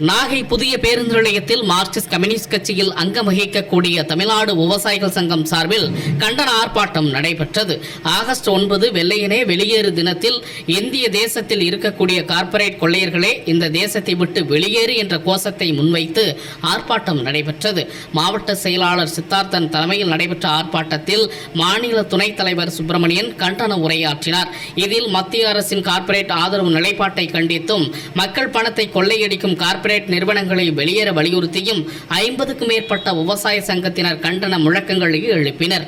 நாகை புதிய பேருந்து நிலையத்தில் மார்க்சிஸ்ட் கம்யூனிஸ்ட் கட்சியில் அங்கம் வகிக்கக்கூடிய தமிழ்நாடு விவசாயிகள் சங்கம் சார்பில் கண்டன ஆர்ப்பாட்டம் நடைபெற்றது. ஆகஸ்ட் ஒன்பது வெள்ளையனே வெளியேறு தினத்தில் இந்திய தேசத்தில் இருக்கக்கூடிய கார்ப்பரேட் கொள்ளையர்களே இந்த தேசத்தை விட்டு வெளியேறு என்ற கோஷத்தை முன்வைத்து ஆர்ப்பாட்டம் நடைபெற்றது. மாவட்ட செயலாளர் சித்தார்த்தன் தலைமையில் நடைபெற்ற ஆர்ப்பாட்டத்தில் மாநில துணைத் தலைவர் சுப்பிரமணியன் கண்டன உரையாற்றினார். இதில் மத்திய அரசின் கார்ப்பரேட் ஆதரவு நிலைப்பாட்டை கண்டித்தும் மக்கள் பணத்தை கொள்ளையடிக்கும் கார்ப்பரேட் நிறுவனங்களை வெளியேற வலியுறுத்தியும் ஐம்பதுக்கும் மேற்பட்ட விவசாய சங்கத்தினர் கண்டன முழக்கங்களை எழுப்பினர்.